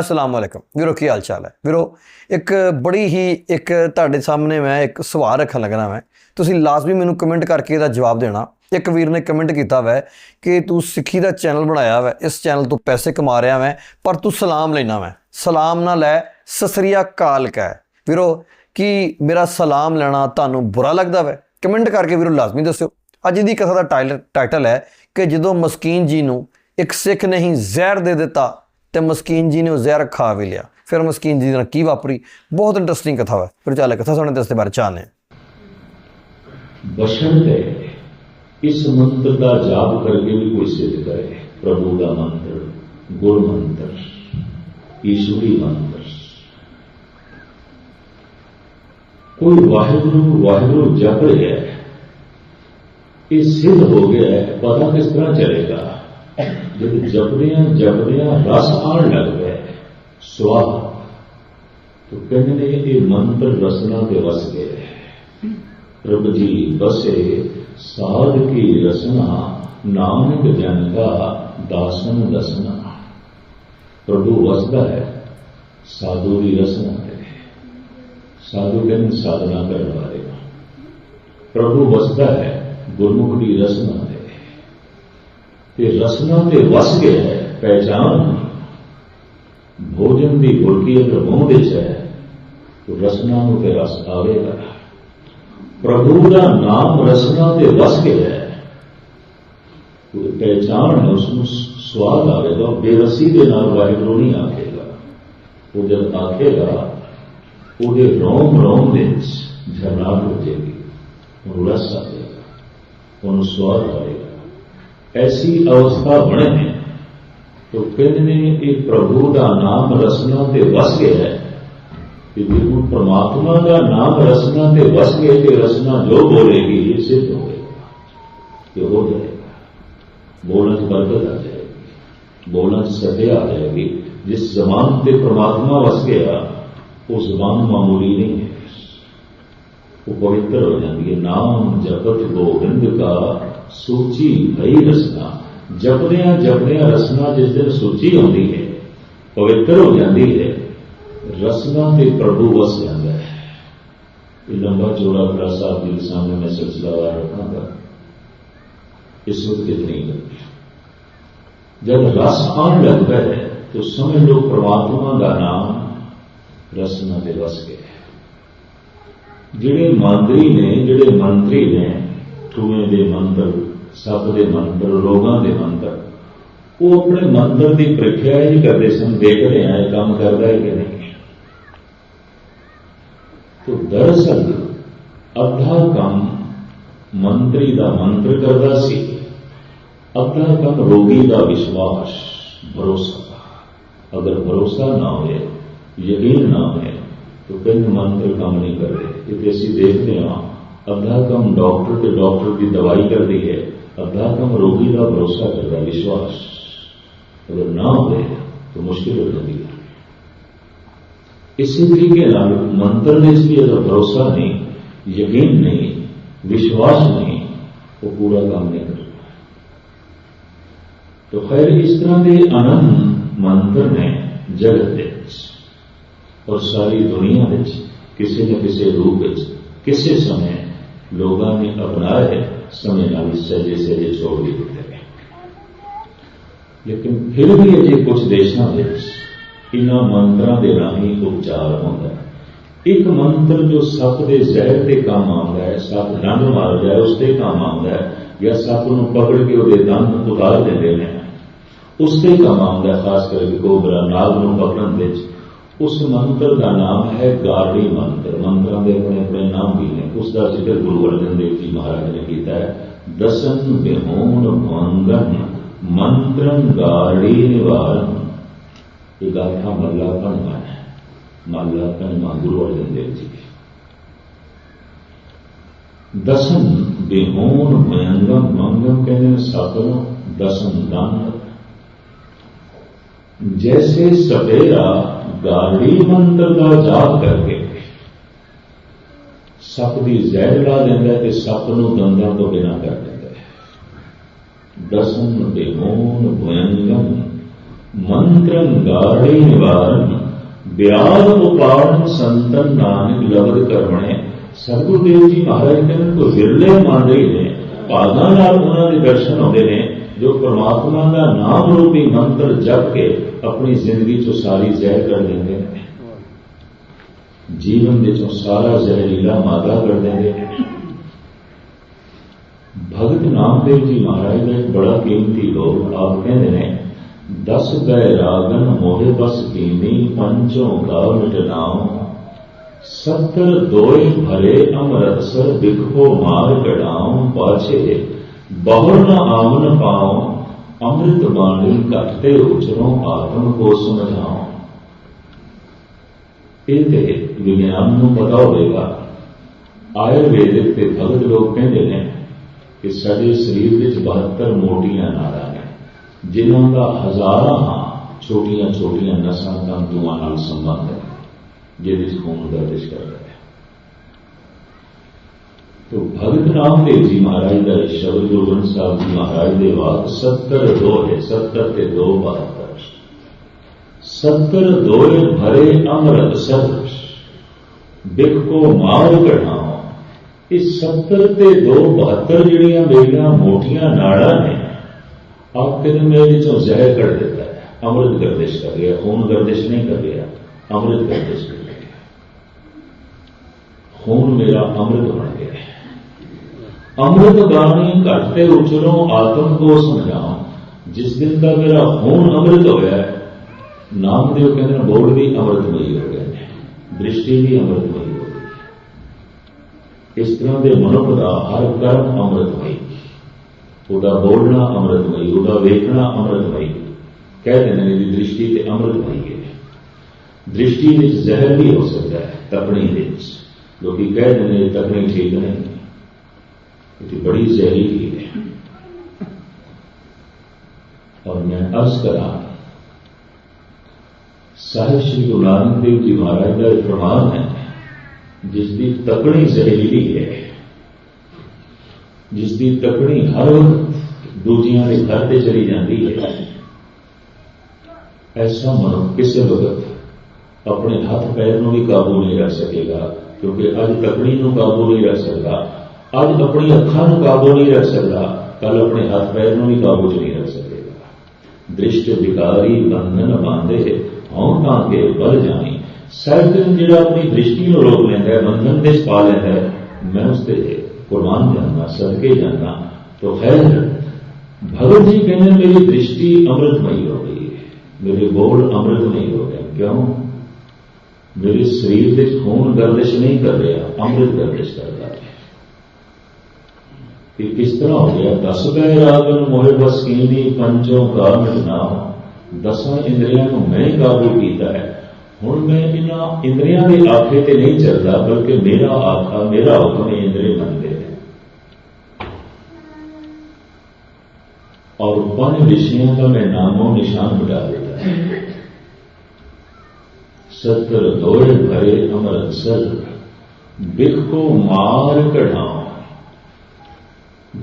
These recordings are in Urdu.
ਅਸਲਾਮ ਵਾਲੇਕਮ ਵੀਰੋ, ਕੀ ਹਾਲ ਚਾਲ ਹੈ? ਵੀਰੋ, ਇੱਕ ਬੜੀ ਹੀ, ਇੱਕ ਤੁਹਾਡੇ ਸਾਹਮਣੇ ਮੈਂ ਇੱਕ ਸਵਾਲ ਰੱਖਣ ਲੱਗਣਾ ਮੈਂ। ਤੁਸੀਂ ਲਾਜ਼ਮੀ ਮੈਨੂੰ ਕਮੈਂਟ ਕਰਕੇ ਇਹਦਾ ਜਵਾਬ ਦੇਣਾ। ਇੱਕ ਵੀਰ ਨੇ ਕਮੈਂਟ ਕੀਤਾ ਵੈ ਕਿ ਤੂੰ ਸਿੱਖੀ ਦਾ ਚੈਨਲ ਬਣਾਇਆ ਵੈ। ਇਸ ਚੈਨਲ ਤੋਂ ਪੈਸੇ ਕਮਾ ਰਿਹਾ ਵੈ, ਪਰ ਤੂੰ ਸਲਾਮ ਲੈਣਾ ਵੈ। ਸਲਾਮ ਨਾ ਲੈ ਸਸਰੀਆ ਕਾਲ ਕਹਿ। ਵੀਰੋ, ਕੀ ਮੇਰਾ ਸਲਾਮ ਲੈਣਾ ਤੁਹਾਨੂੰ ਬੁਰਾ ਲੱਗਦਾ ਵੈ? ਕਮੈਂਟ ਕਰਕੇ ਵੀਰੋ ਲਾਜ਼ਮੀ ਦੱਸਿਓ। ਅੱਜ ਦੀ ਕਥਾ ਦਾ ਟਾਈਟਲ ਟਾਈਟਲ ਹੈ ਕਿ ਜਦੋਂ ਮਸਕੀਨ ਜੀ ਨੂੰ ਇੱਕ ਸਿੱਖ ਨੇ ਹੀ ਜ਼ਹਿਰ ਦੇ ਦਿੱਤਾ ਤੇ ਮਸਕੀਨ ਜੀ ਨੇ ਉਹ ਜ਼ਹਿਰ ਖਾ ਵੀ ਲਿਆ। ਫਿਰ ਮਸਕੀਨ ਜੀ ਨਾਲ ਕੀ ਵਾਪਰੀ? ਬਹੁਤ ਇੰਟਰਸਟਿੰਗ ਕਥਾ ਹੈ ਫਿਰ ਚੱਲ ਕਥਾ ਸੁਣਨ ਤੇ ਇਸ ਦੇ ਬਾਰੇ ਚਾਹਨੇ ਬਸ਼ਰਤੇ ਇਸ ਮੰਤਰ ਦਾ ਜਾਪ ਕਰਕੇ ਵੀ ਕੋਈ ਸਿੱਧ ਕਰੇ ਪ੍ਰਭੂ ਦਾ ਮੰਤਰ, ਗੁਰ ਮੰਤਰ, ਈਸ਼ਵਰੀ ਮੰਤਰ। ਕੋਈ ਵਾਹਿਗੁਰੂ ਵਾਹਿਗੁਰੂ ਜਪ ਰਿਹਾ ਹੈ। ਇਹ ਸਿੱਧ ਹੋ ਗਿਆ ਹੈ, ਪਤਾ ਕਿਸ ਤਰ੍ਹਾਂ ਚੱਲੇਗਾ? لیکن جبریاں جبریاں رس آن لگ گئے سوا تو کہنے لگے من منتر رسنا کے وس گئے۔ رب جی بسے، ساد کی رسنا نانک جن کا داسن رسنا پربھو وستا ہے سادھو کی رسنا ہے۔ سادھو کہ سادنا کروا دے گا پربھو وستا ہے گرمکھ کی رسنا ہے۔ ਕਿ ਰਸਨਾ ਤੇ ਵਸ ਗਿਆ ਹੈ ਪਹਿਚਾਨ ਭੋਜਨ ਦੀ ਗੁਲਕੀ ਅੰਦਰ ਮੂੰਹ ਵਿੱਚ ਹੈ, ਤੋ ਰਸਨਾ ਨੂੰ ਤੇ ਰਸ ਆਵੇਗਾ। ਪ੍ਰਭੂ ਦਾ ਨਾਮ ਰਸਨਾ ਤੇ ਵਸ ਗਿਆ ਹੈ। ਤੋ ਪਹਿਚਾਨ ਹੈ ਉਸ ਨੂੰ ਸਵਾਦ ਆਵੇਗਾ ਬੇਰਸੀ ਦੇ ਨਾਲ ਵਾਹਿਗੁਰੂ ਨਹੀਂ ਆਵੇਗਾ ਉਹ ਜਦ ਆਖੇਗਾ, ਉਹਦੇ ਰੋਮ ਰੋਮ ਵਿੱਚ ਝਰਨਾਟ ਹੋ ਜਾਏਗੀ ਉਹ ਰਸ ਆਵੇਗਾ, ਉਹਨੂੰ ਸਵਾਦ ਆਵੇਗਾ। ایسی اوستھا بنے تو کھلے یہ پربھو کا نام رسنا پہ وس گیا پرماتما نام رسنا وس کے رسنا جو بولے گی، یہ سدھ ہو بولن بردت آ جائے گی۔ بولن سجی آ جائے گی۔ جس زبان پہ پرماتما وس گیا وہ زبان معمولی نہیں ہے۔ وہ پوتر ہو جاتی ہے۔ نام جگت گوبند کا سوچی نہیں رسنا جپدیا جپدیا رسنا جس دن سوچی آتی ہے پوتر ہو جاتی ہے رسنا کے پربو بس جا ہے یہ لمبا چوڑا بڑا صاحب کے سامنے میں سلسلہ وار رکھا تھا اس وقت اتنی لگتی جب رس آن لگتا ہے تو سمجھ لو پرماتما کا نام رسنا کے بس گیا جڑے مانتری نے جڑے منتری نے ਟੂਏ ਦੇ ਮੰਦਰ ਸੱਪ ਦੇ ਮੰਦਰ ਰੋਗਾਂ ਦੇ ਮੰਦਰ। ਉਹ ਆਪਣੇ ਮੰਦਰ ਦੀ ਪ੍ਰੀਖਿਆ ਹੀ ਕਰਦੇ سن دیکھ رہے ہیں کام کر رہا ہے کہ نہیں تو دراصل ادھا کام منتری دا منتر کرتا سی ادھا کام روگی دا وشواس بھروسہ اگر بھروسہ نہ ہوئے یقین نہ ہوئے تو کئی منتر کام نہیں کر رہے دیکھتے ہاں اللہ کا ہم ڈاکٹر کے ڈاکٹر کی دوائی کر دی ہے، اللہ کا ہم روگی کا بھروسہ کر رہا ہے، وشواس۔ اگر نہ ہوئے تو مشکل ہو جاتی ہے۔ اسی طریقے منتر نے اس لیے اگر بھروسہ نہیں، یقین نہیں، وشواس نہیں، وہ پورا کام نہیں کر تو خیر، اس طرح کے انند منتر نے جگت دے اور ساری دنیا کسی نہ کسی روپ کسی سمے لوگوں نے اپنا ہے سمے نال سجے سجے ہوتے ہیں۔ لیکن پھر بھی اجے جی کچھ دیشوں کے انہوں منتر کے راہی اپچار ہوتا ہے۔ ایک منتر جو سپ کے زہر سے کام آتا ہے، سپ رنگ مارتا ہے، اس سے کام آتا ہے، یا سپ کو پکڑ کے وہ دند اتار دیں اس سے کام آتا ہے، خاص کر کے گوبرا ناگ کو پکڑنے اس منتر کا نام ہے گارڑی منتر۔ منتر کے اپنے اپنے نام بھی ہیں اس کا ذکر گرو ارجن دیو جی مہاراج نے کیا ہے۔ دسن بہون منگن منتر گارڈی نوارن۔ یہ گاٹھا ملا پن من ہے ملا پن مان گرو ارجن دیو جی کے دسن بہون منگم منگم کہتے ہیں ساتوں دسن دان۔ جیسے سبیرا ਗਾਂਧੀ ਮੰਤਰ ਦਾ ਜਾਪ ਕਰਕੇ। ਸੱਪ ਦੀ ਜ਼ਹਿਰ ਲਾ ਦਿੰਦਾ ਤੇ ਸੱਪ ਨੂੰ ਦੰਦਾਂ ਤੋਂ ਬਿਨਾਂ ਕਰ ਦਿੰਦਾ ਹੈ। ਦਸਨ ਦੇਵੋਨ ਭਯੰਕੰ ਮੰਤਰੰ ਗਾੜੇ ਨਿਵਾਰਨ ਬਿਆਦ ਉਪਾੜਨ ਸੰਤਨ ਨਾਨਕ ਲਵਦ ਕਰਮਣੇ ਸਤਿਗੁਰੂ ਦੇਵ ਜੀ ਮਹਾਰਾਜ ਕਹਿੰਦੇ ਕੋ ਵਿਰਲੇ ਮੰਨ ਰਹੇ ਨੇ, ਪਾਦਾਂ ਨਾਲ ਉਹਨਾਂ ਦੇ ਦਰਸ਼ਨ ਹੁੰਦੇ ਨੇ جو پرماتما کا نام روپی منتر جپ کے اپنی زندگی چ ساری زہر کر دیں گے، جیون سارا زہریلا مادہ کر دیں گے۔ بھگت نام دیو جی مہاراج کا ایک بڑا قیمتی لوگ آپ کہہ دس گئے راگن موہے بس کینی پنچوں کا مٹناؤ ستر دوئے بھرے امرتسر دکھو مار کٹاؤ پاچھے ਪਾਛੇ ਬਹੁ ਨ ਆਮਨ ਪਾਉ ਅੰਮ੍ਰਿਤ ਬਾਣੀ ਘਟਤੇ ਉਚਰੋਂ ਆਤਮ ਕੋ ਸਮਝਾਉ ਇਹ ਤੇ ਵਿਗਿਆਨ ਨੂੰ ਪਤਾ ਹੋਵੇਗਾ ਆਯੁਰਵੇਦਿਕ ਤੇ ਭਗਤ ਲੋਕ ਕਹਿੰਦੇ ਨੇ ਕਿ ਸਾਡੇ ਸਰੀਰ ਵਿੱਚ 72 ਮੋਟੀਆਂ ਨਾੜਾਂ ਨੇ ਜਿਨ੍ਹਾਂ ਦਾ ਹਜ਼ਾਰਾਂ ਛੋਟੀਆਂ ਛੋਟੀਆਂ ਨਸਾਂ ਤੰਤੂਆਂ ਨਾਲ ਸੰਬੰਧ ਹੈ ਜਿਹਦੇ ਵਿੱਚ ਖੂਨ ਗਰਦਿਸ਼ ਕਰਦਾ ਹੈ تو بھگت رام دیو جی مہاراج کا شبد گوبند صاحب جی مہاراج کے بعد ستر دو ہے ستر کے دو بہتر ستر دوئے بھرے امرت سب بک کو مار کرنا ستر تے دو بہتر جہیا میرا موٹیا ناڑا نے آپ کے میرے چوں زہر کر دیتا ہے۔ امرت گردش کر گیا، خون گردش نہیں کر گیا۔ امرت گردش کر گیا۔ خون میرا امرت بنا امرت بانی کرتے اچرو آتم کو سمجھا، جس دن کا میرا خون امرت ہوا نام دیو کہتے بول بھی امرت مئی ہو گئے، درشٹی بھی امرت مئی ہو گئی۔ اس طرح کے منک کا ہر کرم امرت مئی وہ بولنا امرت مئی وہ ویکنا امرت مئی۔ کہہ دینا میری درشٹی تے امرت مئی ہے۔ درشٹی زہر بھی ہو سکتا ہے، تپنی لوگ کہہ دیں تپنی ٹھیک نہیں۔ کیونکہ بڑی زہریلی ہے۔ اور میں عرض کر صاحب شری گرو نانک دیو جی مہاراج کا فرمان ہے، جس کی تکڑی زہریلی ہے۔ جس کی تکڑی ہر وقت دوجیاں کے گھر پہ چلی جاتی ہے۔ ایسا من کسی وقت اپنے ہاتھ پیر بھی قابو نہیں رکھ سکے گا، کیونکہ اج تکڑی نو قابو نہیں رکھ سکتا۔ اب اپنی اکانو قابو نہیں رکھ سکتا، کل اپنے ہاتھ پیر قابو چ نہیں رکھ سکے گا۔ درشٹ بکاری بندن باندھے، ہوں کھان کے بل جانی سب دن جہاں اپنی درشٹیوں روک لینا ہے بندن دش پا لینا ہے، میں اس سے قربان جانا سڑکے جانا تو خیر، بھگت جی کہنے میری درشٹی امرتمئی ہو گئی ہے۔ میرے بول امرتمئی ہو رہا کیوں؟ میرے شریر تک خون گردش نہیں کر رہا، امرت گردش کر رہا۔ کہ کس طرح ہو گیا؟ دس گئے راگن موہے بس کیندی پنجوں کا مٹنا دساں اندریاں کو میں قابو کیتا ہے۔ ہوں میں اندریا اندریاں کے آخے تے نہیں چلتا بلکہ میرا آخا میرا حکم اندرے منتے ہیں۔ اور پن رشیوں کا میں ناموں نشان بٹا دیتا ہے ستر دوڑ بھرے امرتسر، بکھو مار کڑھاؤ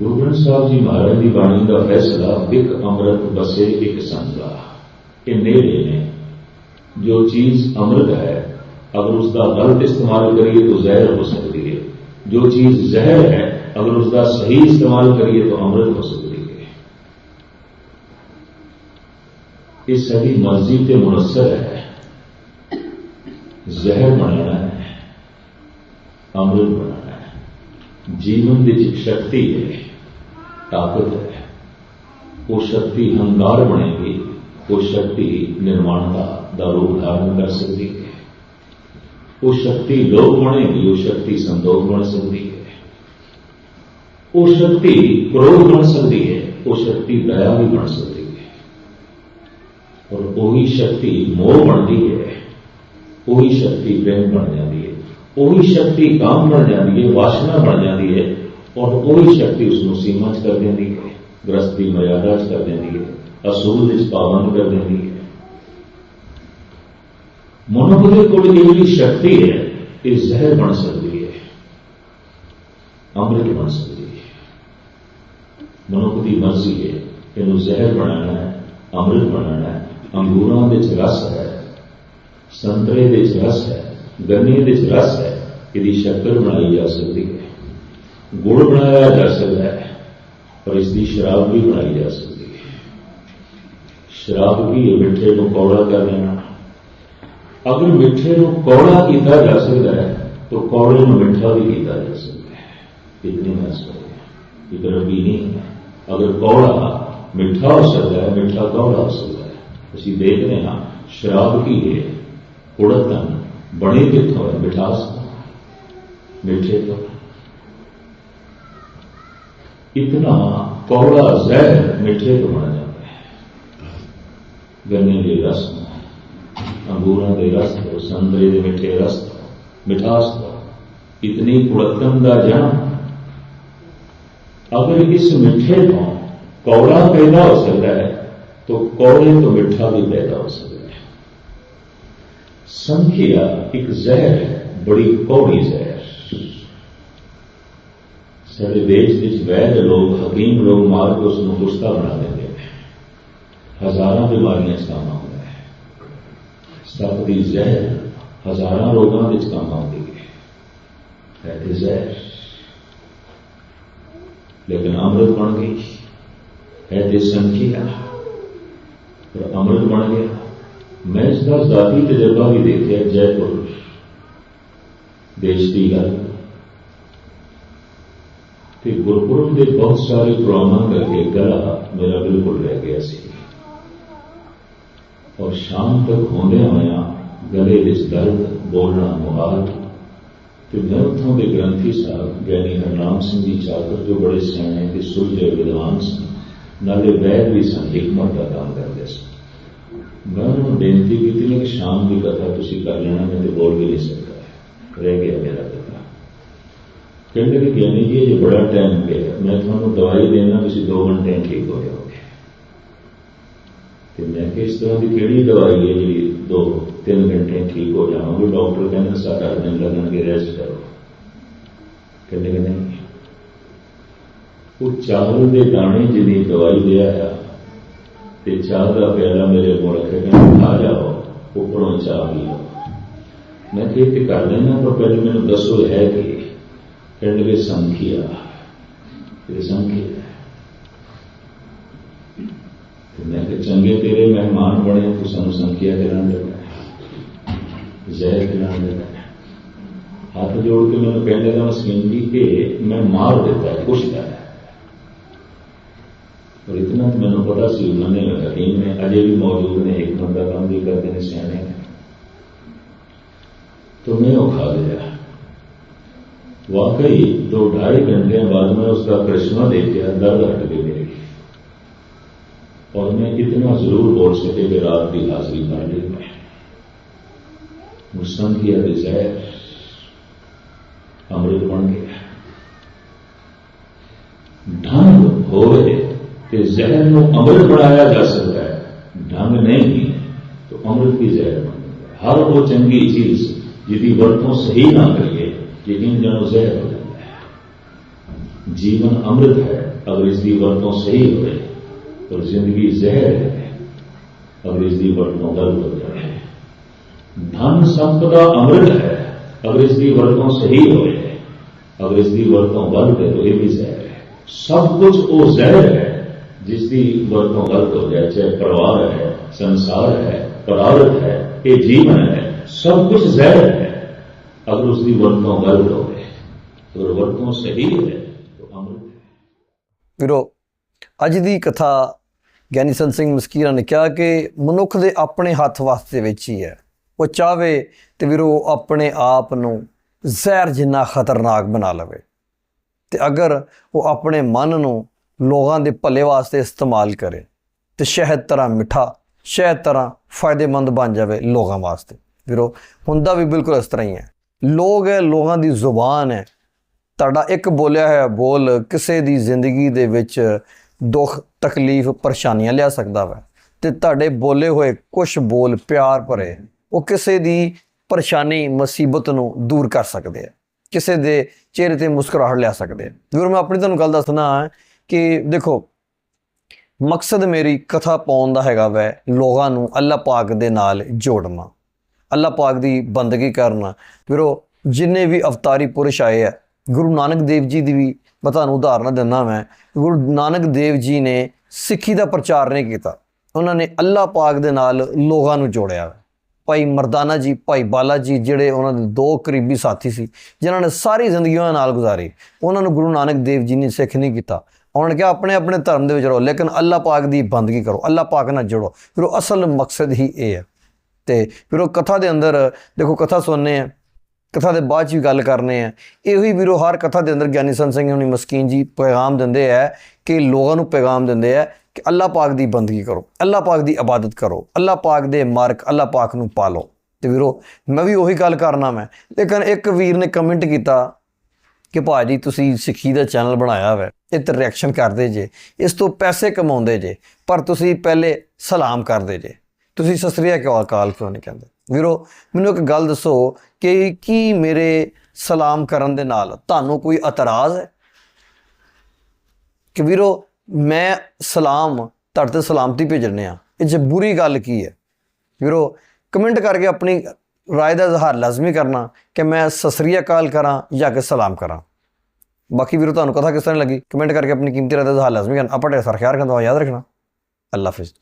گروگرن صاحب جی مہاراج کی بانی کا فیصلہ بک امرت بسے ایک سنگا کہ میرے نے جو چیز امرت ہے، اگر اس کا غلط استعمال کریے تو زہر ہو سکتی ہے۔ جو چیز زہر ہے، اگر اس کا صحیح استعمال کریے تو امرت ہو سکتی ہے۔ یہ سبھی مرضی سے منصر ہے۔ زہر بنانا ہے۔ امرت بنانا ہے۔ جیون کی شکتی ہے۔ طاقت ہے۔ وہ شکتی ہنگار بنے گی، وہ شکتی نرمان کا دارو دھارن کر سکتی ہے۔ وہ شکتی لوگ بنے گی، وہ شکتی سندو بن سکتی ہے۔ وہ شکتی کرو بن سکتی ہے، وہ شکتی دیا بھی بن سکتی ہے۔ اور وہی شکتی موہ بنتی ہے، وہی شکتی پریم بن جاتی ہے، وہی شکتی کام بن جاتی ہے، واشنا بن جاتی ہے اور کوئی شکتی اس کو سیما چ کر دینی ہے گرستی چ کر دینی ہے اصول اس پابند کر دینی ہے منوپری کوئی ایسی شکتی ہے یہ زہر بن سکتی ہے، امرت بن سکتی ہے۔ منوپری مرضی ہے یہ زہر بنانا ہے، امرت بنانا ہے، انگوراں رس ہے، سنترے رس ہے ਹੈ رس ہے یہ ਹੈ بنائی جا سکتی ہے۔ گڑ بنایا جا سکتا ہے اور اس کی شراب بھی بنائی جا سکتی ہے۔ شراب بھی میٹھے کو کوڑا کر لینا اگر میٹھے کو کوڑا کیتا جا سکتا ہے، تو کوڑے میں میٹھا بھی کیتا جا سکتا ہے۔ اتنی محسوس ہوگی یہ گرمی نہیں ہے۔ اگر کوڑا میٹھا ہو سکتا ہے میٹھا کوڑا ہو سکتا ہے۔ اسی دیکھ رہے ہیں، شراب کی ہے اڑتن بڑے کتوں ہے، مٹھاس میٹھے کا اتنا کوڑا زہر میٹھے کو بنا جاتا ہے۔ گنے کے رس انگور کے رس دو سندرے کے میٹھے رس دو مٹھاس دو اتنی پڑکن کا جان۔ اگر اس میٹھے کو کوڑا پیدا ہو سکتا ہے، تو کوڑے تو میٹھا بھی پیدا ہو سکتا ہے۔ سنکھیا ایک زہر ہے، بڑی کوڑی زہر۔ سارے دیش کے وید لوگ حکیم لوگ مار کے اس کو گستا بنا دیتے ہیں۔ ہزاروں بیماریاں کام ہو ہے سب کی زہر ہزاروں لوگوں کے کام آتی ہے زہر۔ لیکن امرت بن گئی۔ ہے تو سنکھیا۔ اور امرت بن گیا۔ میں اس کا ذاتی تجربہ بھی دیکھا جے پور۔ دیش کی گل۔ ਦੇਖਿਆ ਜੈਪੁਰ ਦੇਸ਼ ਦੀ ਗੱਲ ਕਿ ਗੁਰਪੁਰਬ ਦੇ ਬਹੁਤ ਸਾਰੇ ਪ੍ਰੋਗਰਾਮਾਂ ਕਰਕੇ ਗਲਾ ਮੇਰਾ ਬਿਲਕੁਲ ਰਹਿ ਗਿਆ ਸੀ ਔਰ ਸ਼ਾਮ ਤੱਕ ਹੁੰਦਿਆਂ ਹੋਇਆਂ ਗਲੇ ਵਿੱਚ ਦਰਦ ਬੋਲਣਾ ਮੁਹਾਲ ਤੇ ਮੈਂ ਉੱਥੋਂ ਦੇ ਗ੍ਰੰਥੀ ਸਾਹਿਬ ਗਿਆਨੀ ਹਰਨਾਮ ਸਿੰਘ ਜੀ ਚਾਕਰ ਜੋ ਬੜੇ ਸਿਆਣੇ ਤੇ ਸੁਲਝੇ ਵਿਦਵਾਨ ਸਨ ਨਾਲੇ ਵੈਦ ਵੀ ਸਨ ਹਕਮਤ ਦਾ ਕੰਮ ਕਰਦੇ ਸਨ ਮੈਂ ਉਹਨਾਂ ਨੂੰ ਬੇਨਤੀ ਕੀਤੀ ਕਿ ਸ਼ਾਮ ਦੀ ਕਥਾ ਤੁਸੀਂ ਕਰ ਲੈਣਾ ਮੈਂ ਤੇ ਬੋਲ ਵੀ ਨਹੀਂ ਸਕਦਾ ਰਹਿ ਗਿਆ ਮੇਰਾ کہنے کہ کہنے کی جو بڑا ٹائم گیا میں تھانوں دوائی دینا کسی دو گھنٹے ٹھیک ہو جاؤ گے میں کہ اس طرح کی کہڑی دوائی ہے جی دو تین گھنٹے ٹھیک ہو جاؤں گے ڈاکٹر کہنا آٹھ دن لگن کے ریسٹ کرو کہنے کہ نہیں وہ چاول کے دانے جن دوائی دیا ہے چاہ کا پیالہ میرے کو رکھے کہ کھا جاؤ اوپروں چاہ لو میں کہ کر دینا پر پہلے میرے دسو ہے کہ ಎರಡನೇ ಸಂಖ್ಯೆಯ کیا میں کہ چنگے تیرے مہمان بڑے تو سن سنکھیا کران لگا زہر کران لگا ہاتھ جوڑ کے میں نے کہنے لگا جی کے میں مار دیتا ہے، کچھ ہے۔ اور اتنا تو مجھے پتا سی، انہوں نے حکیم میں اجے بھی موجود نے ایک بندہ کام بھی کرتے ہیں، سیانے تو میں وہ کھا لیا واقعی دو ڈھائی گھنٹے بعد میں اس کا کرشمہ دیکھ کے درد ہٹ گئی میرے اور میں اتنا ضرور بول سکے کہ رات کی حاضری کر لی میں مسلم کی حدیث ہے امرت بن گیا۔ ڈھنگ ہوئے کہ ذہن کو امرت بنایا جا سکتا ہے۔ ڈھنگ نہیں تو امرت کی زہر بن گیا ہر وہ چنگی چیز جدید برتوں صحیح نہ کریے لیکن سمجھے جیون امرت ہے، اگر اس کی ورتوں صحیح ہوئے، اور زندگی زہر ہے اگریز کی ورتوں غلط ہو جائے۔ دھن سمپدا امرت ہے، اگر اس کی ورتوں صحیح ہوگریز کی ورتوں غلط ہے تو یہ بھی زہر ہے۔ سب کچھ وہ زہر ہے، جس کی ورتوں غلط ہو جائے، چاہے پروار ہے، سنسار ہے، پرارت ہے، یہ جیون ہے، سب کچھ زہر ہے، اگر اس کی ورتوں غلط ہو گئے ਇਹ ਸਹੀ ਹੈ ਤਾਂ ਅੰਮ੍ਰਿਤ ਵੀਰੋ, ਅੱਜ ਦੀ ਕਥਾ ਗਿਆਨੀ ਸੰਤ ਸਿੰਘ ਮਸਕੀਰਾ ਨੇ ਕਿਹਾ ਕਿ ਮਨੁੱਖ ਦੇ ਆਪਣੇ ਹੱਥ ਵਾਸਤੇ ਵਿੱਚ ਹੀ ਹੈ। ਉਹ ਚਾਹਵੇ ਤੇ ਵੀਰੋ ਆਪਣੇ ਆਪ ਨੂੰ ਜ਼ਹਿਰ ਜਿੰਨਾ ਖਤਰਨਾਕ ਬਣਾ ਲਵੇ। ਤੇ ਅਗਰ ਉਹ ਆਪਣੇ ਮਨ ਨੂੰ ਲੋਕਾਂ ਦੇ ਭਲੇ ਵਾਸਤੇ ਇਸਤੇਮਾਲ ਕਰੇ, ਤੇ ਸ਼ਹਿਦ ਤਰ੍ਹਾਂ ਮਿੱਠਾ, ਸ਼ਹਿਦ ਤਰ੍ਹਾਂ ਫਾਇਦੇਮੰਦ ਬਣ ਜਾਵੇ ਲੋਕਾਂ ਵਾਸਤੇ। ਵੀਰੋ, ਹੁੰਦਾ ਵੀ ਬਿਲਕੁਲ ਇਸ ਤਰ੍ਹਾਂ ਹੀ ਹੈ। ਲੋਕ ਹੈ, ਲੋਕਾਂ ਦੀ ਜ਼ੁਬਾਨ ਹੈ ਤੁਹਾਡਾ ਇੱਕ ਬੋਲਿਆ ਹੋਇਆ ਬੋਲ ਕਿਸੇ ਦੀ ਜ਼ਿੰਦਗੀ ਦੇ ਵਿੱਚ ਦੁੱਖ, ਤਕਲੀਫ, ਪਰੇਸ਼ਾਨੀਆਂ ਲਿਆ ਸਕਦਾ ਵਾ। ਤੇ ਤੁਹਾਡੇ ਬੋਲੇ ਹੋਏ ਕੁਝ ਬੋਲ ਪਿਆਰ ਭਰੇ, ਉਹ ਕਿਸੇ ਦੀ ਪਰੇਸ਼ਾਨੀ, ਮੁਸੀਬਤ ਨੂੰ ਦੂਰ ਕਰ ਸਕਦੇ ਆ। ਕਿਸੇ ਦੇ ਚਿਹਰੇ ਤੇ ਮੁਸਕਰਾਹਟ ਲਿਆ ਸਕਦੇ ਆ। ਵੀਰ ਮੈਂ ਆਪਣੀ ਤੁਹਾਨੂੰ ਗੱਲ ਦੱਸਣਾ ਹੈ ਕਿ ਦੇਖੋ, ਮਕਸਦ ਮੇਰੀ ਕਥਾ ਪਾਉਣ ਦਾ ਹੈਗਾ ਵੈ, ਲੋਕਾਂ ਨੂੰ ਅੱਲਾਹ ਪਾਕ ਦੇ ਨਾਲ ਜੋੜਨਾ। ਅੱਲਾਹ ਪਾਕ ਦੀ ਬੰਦਗੀ ਕਰਨਾ। ਵੀਰੋ, ਜਿੰਨੇ ਵੀ ਅਵਤਾਰੀ ਪੁਰਸ਼ ਆਏ ਆ ਗੁਰੂ ਨਾਨਕ ਦੇਵ ਜੀ ਦੀ ਵੀ ਮੈਂ ਤੁਹਾਨੂੰ ਉਦਾਹਰਨ ਦਿੰਦਾ ਮੈਂ, ਗੁਰੂ ਨਾਨਕ ਦੇਵ ਜੀ ਨੇ ਸਿੱਖੀ ਦਾ ਪ੍ਰਚਾਰ ਨਹੀਂ ਕੀਤਾ। ਉਹਨਾਂ ਨੇ ਅੱਲਾਹ ਪਾਕ ਦੇ ਨਾਲ ਲੋਕਾਂ ਨੂੰ ਜੋੜਿਆ। ਭਾਈ ਮਰਦਾਨਾ ਜੀ, ਭਾਈ ਬਾਲਾ ਜੀ ਜਿਹੜੇ ਉਹਨਾਂ ਦੇ ਦੋ ਕਰੀਬੀ ਸਾਥੀ ਸੀ, ਜਿਨ੍ਹਾਂ ਨੇ ਸਾਰੀ ਜ਼ਿੰਦਗੀ ਉਹਨਾਂ ਨਾਲ ਗੁਜ਼ਾਰੀ। ਉਹਨਾਂ ਨੂੰ ਗੁਰੂ ਨਾਨਕ ਦੇਵ ਜੀ ਨੇ ਸਿੱਖ ਨਹੀਂ ਕੀਤਾ। ਉਹਨਾਂ ਨੇ ਕਿਹਾ, ਆਪਣੇ ਆਪਣੇ ਧਰਮ ਦੇ ਵਿੱਚ ਰਹੋ, ਲੇਕਿਨ ਅੱਲਾਹ ਪਾਕ ਦੀ ਬੰਦਗੀ ਕਰੋ। ਅੱਲਾਹ ਪਾਕ ਨਾਲ ਜੁੜੋ। ਫਿਰ ਉਹ ਅਸਲ ਮਕਸਦ ਹੀ ਇਹ ਹੈ। ਤੇ ਫਿਰ ਉਹ ਕਥਾ ਦੇ ਅੰਦਰ, ਦੇਖੋ ਕਥਾ ਸੁਣਨੇ ਆ। ਕਥਾ ਦੇ ਬਾਅਦ ਚ ਵੀ ਗੱਲ ਕਰਨੇ ਆ। ਇਹੋ ਹੀ ਵੀਰੋ ਹਰ ਕਥਾ ਦੇ ਅੰਦਰ ਗਿਆਨੀ ਸੰਤ ਸਿੰਘ ਹੁਣੀ ਮਸਕੀਨ ਜੀ ਪੈਗਾਮ ਦਿੰਦੇ ਆ ਕਿ ਲੋਕਾਂ ਨੂੰ ਪੈਗਾਮ ਦਿੰਦੇ ਆ ਕਿ ਅੱਲਾਹ ਪਾਕ ਦੀ ਬੰਦਗੀ ਕਰੋ, ਅੱਲਾਹ ਪਾਕ ਦੀ ਇਬਾਦਤ ਕਰੋ, ਅੱਲਾਹ ਪਾਕ ਦੇ ਮਾਰਕ, ਅੱਲਾਹ ਪਾਕ ਨੂੰ ਪਾਲੋ। ਤੇ ਵੀਰੋ, ਮੈਂ ਵੀ ਉਹੀ ਗੱਲ ਕਰਨਾ ਮੈਂ। ਲੇਕਿਨ ਇੱਕ ਵੀਰ ਨੇ ਕਮੈਂਟ ਕੀਤਾ ਕਿ ਭਾਜੀ ਤੁਸੀਂ ਸਿੱਖੀ ਦਾ ਚੈਨਲ ਬਣਾਇਆ ਹੋਇਆ ਇਹ ਤੇ ਰਿਐਕਸ਼ਨ ਕਰਦੇ ਜੇ, ਇਸ ਤੋਂ ਪੈਸੇ ਕਮਾਉਂਦੇ ਜੇ, ਪਰ ਤੁਸੀਂ ਪਹਿਲੇ ਸਲਾਮ ਕਰਦੇ ਜੇ। ਤੁਸੀਂ ਸਤਿ ਸ੍ਰੀ ਅਕਾਲ ਕਾਲ ਕਿਉਂ ਨਹੀਂ ਕਹਿੰਦੇ? ਵੀਰੋ, ਮੈਨੂੰ ਇੱਕ ਗੱਲ ਦੱਸੋ ਕਿ ਕੀ ਮੇਰੇ ਸਲਾਮ ਕਰਨ ਦੇ ਨਾਲ ਤੁਹਾਨੂੰ ਕੋਈ ਇਤਰਾਜ਼ ਹੈ? ਕਿ ਵੀਰੋ, ਮੈਂ ਸਲਾਮ, ਤੁਹਾਡੇ ਤੇ ਸਲਾਮਤੀ ਭੇਜਣੇ ਆ ਇਹ ਜੇ ਬੁਰੀ ਗੱਲ ਕੀ ਹੈ? ਵੀਰੋ, ਕਮੈਂਟ ਕਰਕੇ ਆਪਣੀ ਰਾਏ ਦਾ ਇਜ਼ਹਾਰ ਲਾਜ਼ਮੀ ਕਰਨਾ ਕਿ ਮੈਂ ਸਤਿ ਸ੍ਰੀ ਅਕਾਲ ਕਰਾਂ ਜਾਂ ਕਿ ਸਲਾਮ ਕਰਾਂ। ਬਾਕੀ ਵੀਰੋ, ਤੁਹਾਨੂੰ ਕਥਾ ਕਿਸ ਤਰ੍ਹਾਂ ਲੱਗੀ? ਕਮੈਂਟ ਕਰਕੇ ਆਪਣੀ ਕੀਮਤੀ ਰਾਏ ਦਾ ਇਜ਼ਹਾਰ ਲਾਜ਼ਮੀ ਕਰਨਾ। ਆਪਾਂ ਢੇਰ ਸਾਰਾ ਖਿਆਲ ਰੱਖਣਾ, ਯਾਦ ਰੱਖਣਾ। ਅੱਲਾ ਹਾਫਿਜ਼।